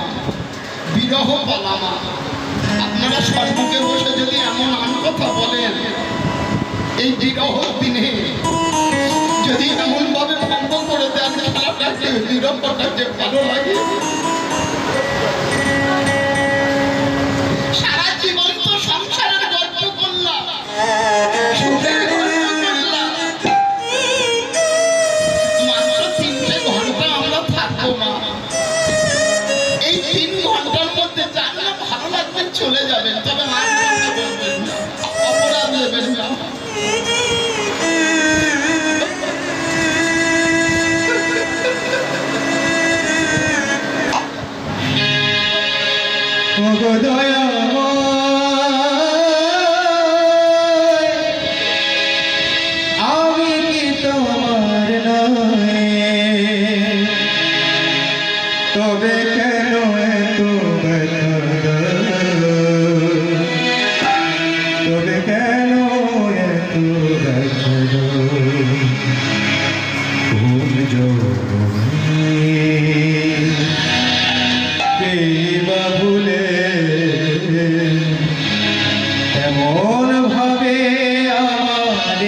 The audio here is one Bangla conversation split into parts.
আছে বিরহ পালামা আপনারা সর্বকে বসে যদি এমন আন কথা বলেন, এই বিরহ দিনে যদি এমনভাবে বন্ধ করে দেন, খেলাটাকে বিরহটাকে ভালো লাগে। এমন ভাবে আমার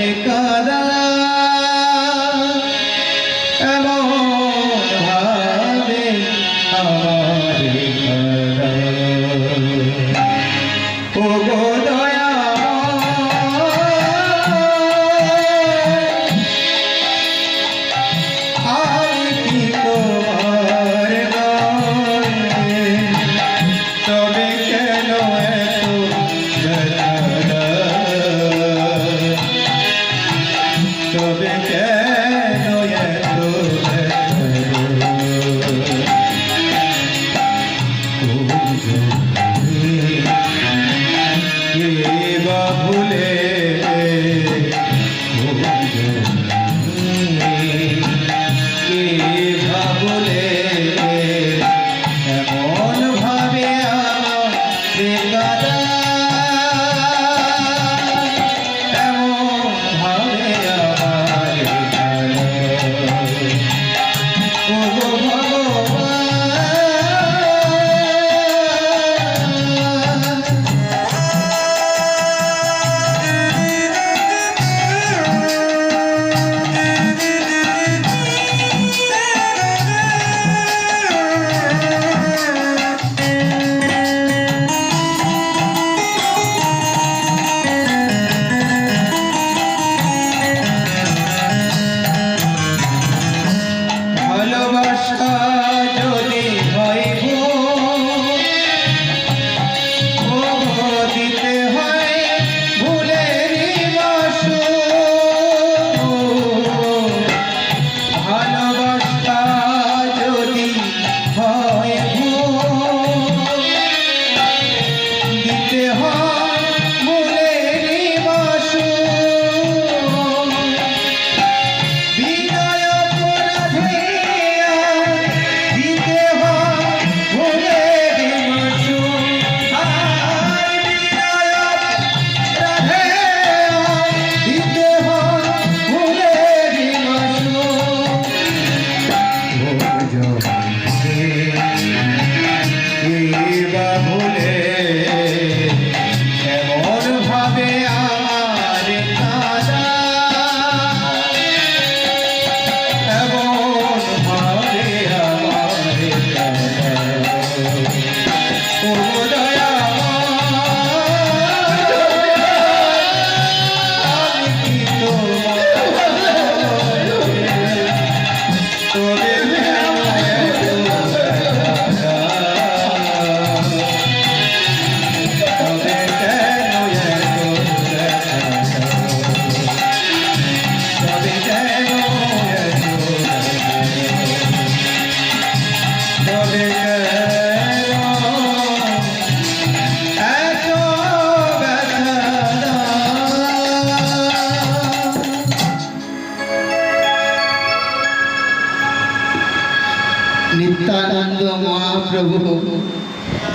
নিত্যানন্দ মহাপ্রভু।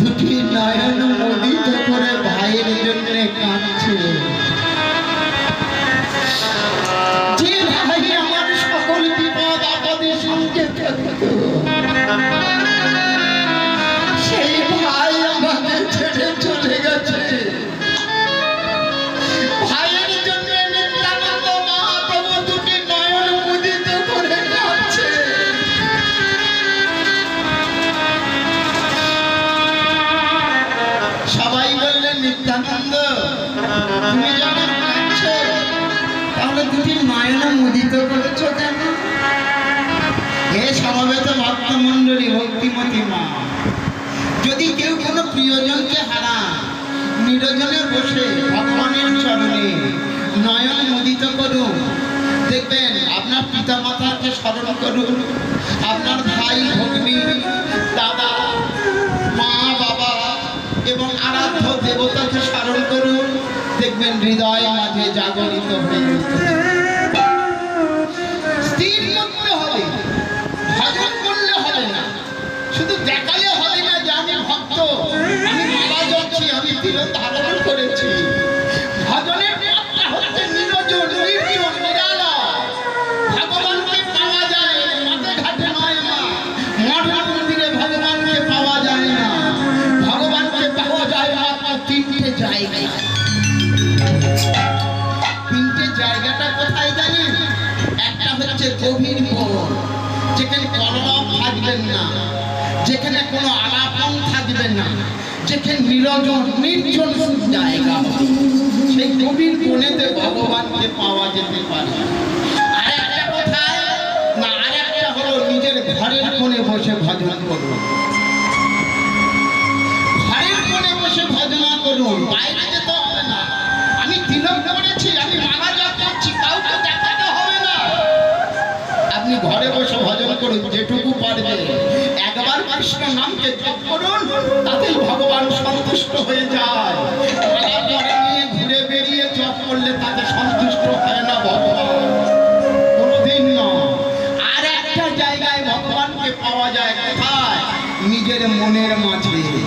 দুটি নয়ন মোদিত করে ভাইয়ের জন্য কাঁদছে। যে ভাই তুমি যখন কাঁদছো, তাহলে দুটি নয়ন মুদিত করেছ কেন? হে সমবেত ভক্তমণ্ডলী, ভক্তিমতী মা, যদি কেউ কোনো প্রিয়জনকে হারান নিরজনে বসে ভগবানের চরণে নয়ন মুদিত করুন। দেখবেন আপনার পিতা মাতাকে স্মরণ করুন। আপনার ভাই, ভগ্নী, দাদা এবং আরাধ্য দেবতাকে স্মরণ করুন। দেখবেন হৃদয় মাঝে জাগরিত হয়ে উঠেছে। যেখানে নিরজন পাওয়া যেতে পারে। না আর একটা হলো নিজের বসে ভজন করুন। ঘরের কোণে বসে হবে না। আমি তিলক করেছি আমি মারা যা করছি, কাউকে হবে না। আপনি ঘরে বসে ভজন করুন, যেটুকু পারবে। একবার কৃষ্ণ নামকে জপ করুন, তাতেই ভগবান সন্তুষ্ট হয়ে যায়। নিয়ে ঘুরে বেরিয়ে জপ করলে তাতে সন্তুষ্ট হয় না ভগবান। কোনোদিন নয় আর একটা জায়গায় ভগবানকে পাওয়া যায় কোথায়? নিজের মনের মাঝে।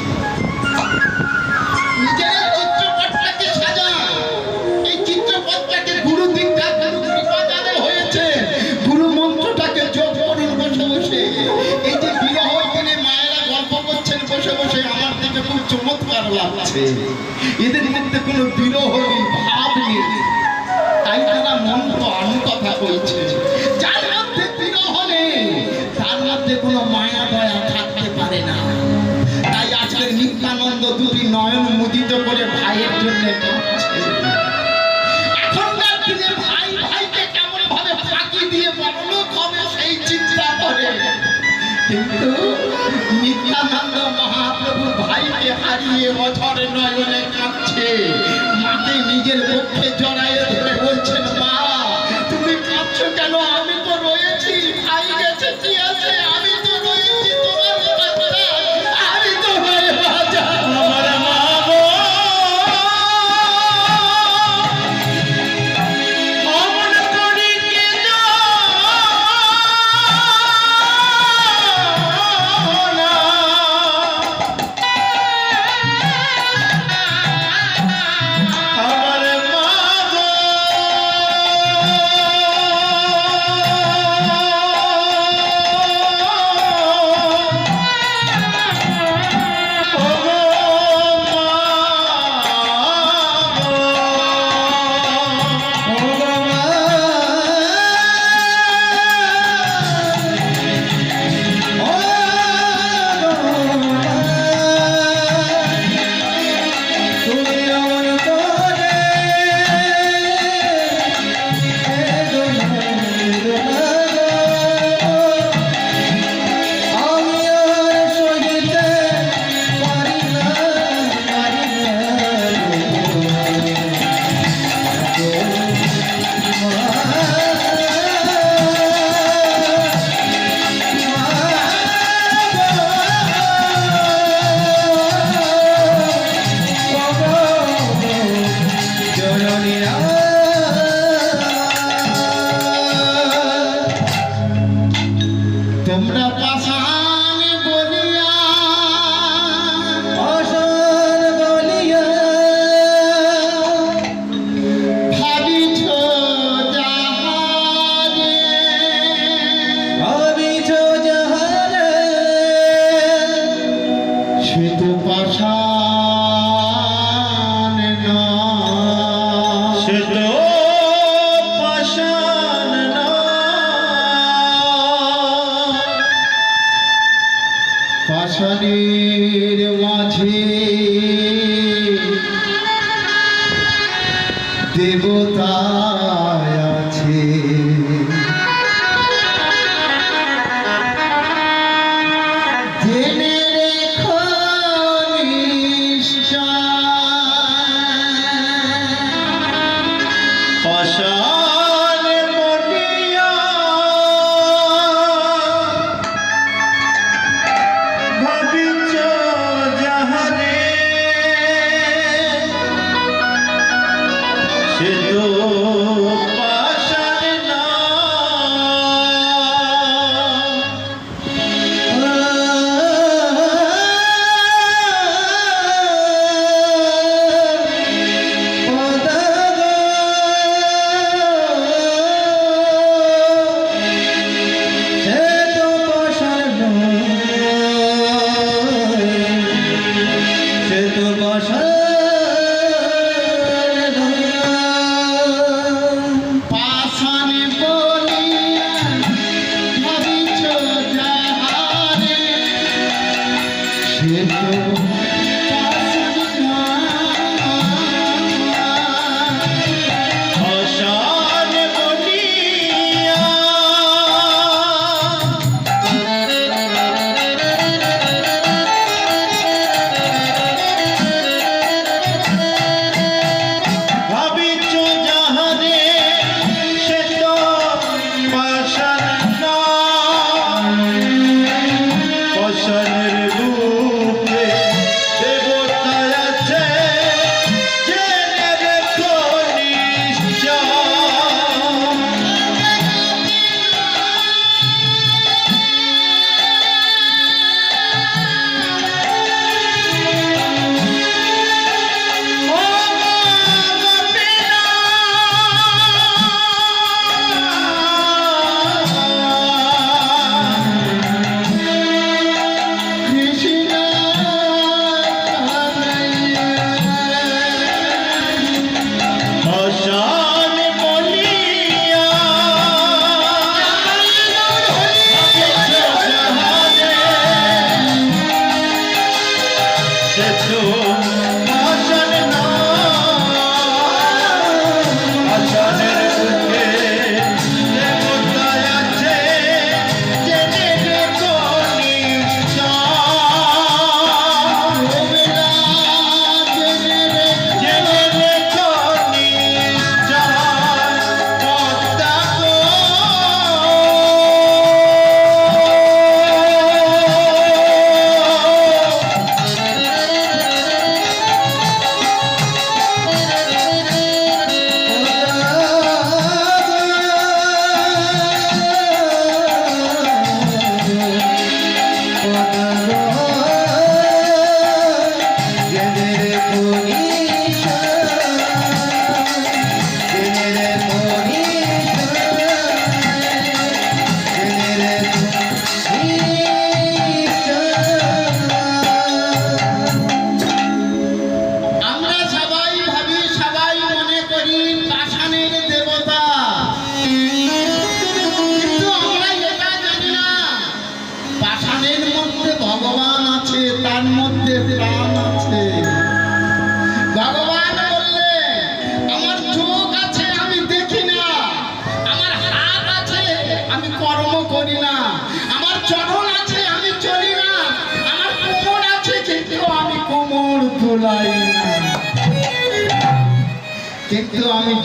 চমৎকার লাগছে। এদের মধ্যে কোনো বিরহ নেই ভাব নেই। তাই তারা মন তো আমি কথা বলছে। যার মধ্যে বিরহ নেই, তার মধ্যে কোনো মায়া দয়া থাকতে পারে না। তাই আজকের নিত্যানন্দ দুটি নয়ন মুদিত করে কিন্তু নিত্যানন্দ মহাপ্রভু ভাইকে হারিয়ে অঝর নয়নে কাঁদছে মাকে নিজের পক্ষে জড়াইয়ে ধরে বলছেন, মা, তুমি কাঁদছো কেন? আমি তো রয়েছি, ভাই গেছে, কি আছে? আমি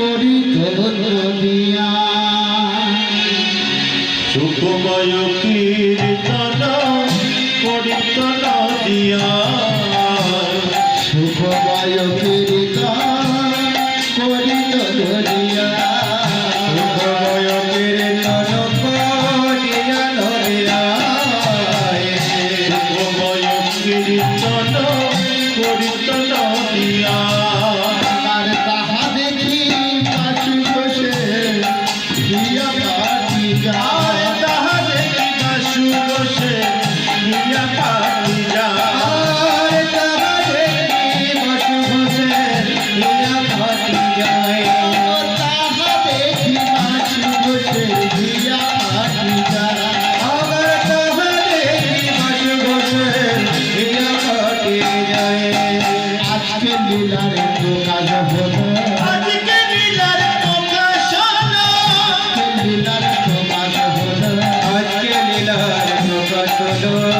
করিতে দিয়া। সুখময় Lord.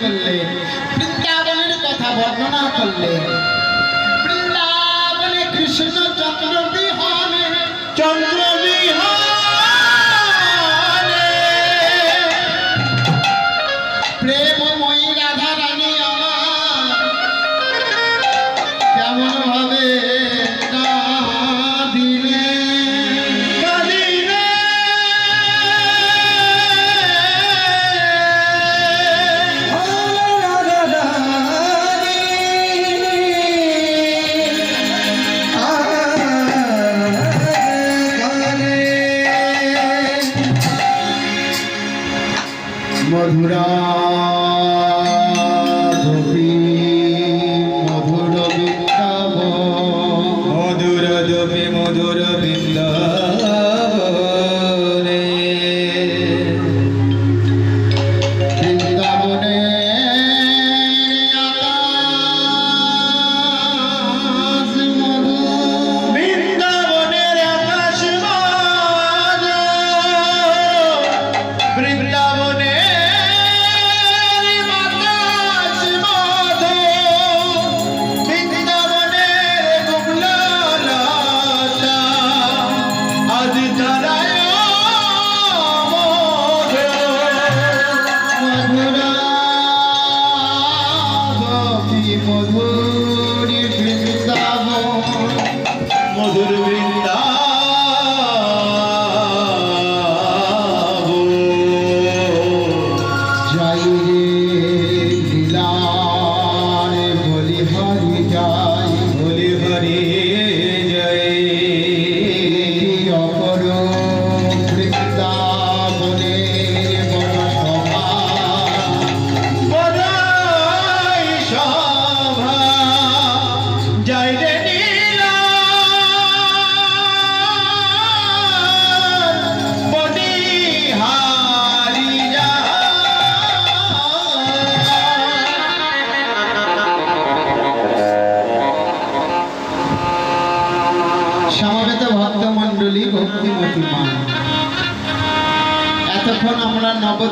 করলেন বৃন্দাবনের কথা বর্ণনা করলেন মধুরা।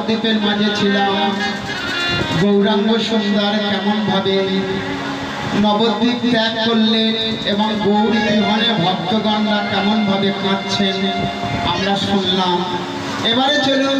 নবদ্বীপের মাঝে ছিলাম। গৌরাঙ্গ সুন্দর কেমনভাবে নবদ্বীপ ত্যাগ করলেন এবং গৌরী বিহনে ভক্তগণরা কেমনভাবে কাঁদছেন, আমরা শুনলাম। এবারে চলুন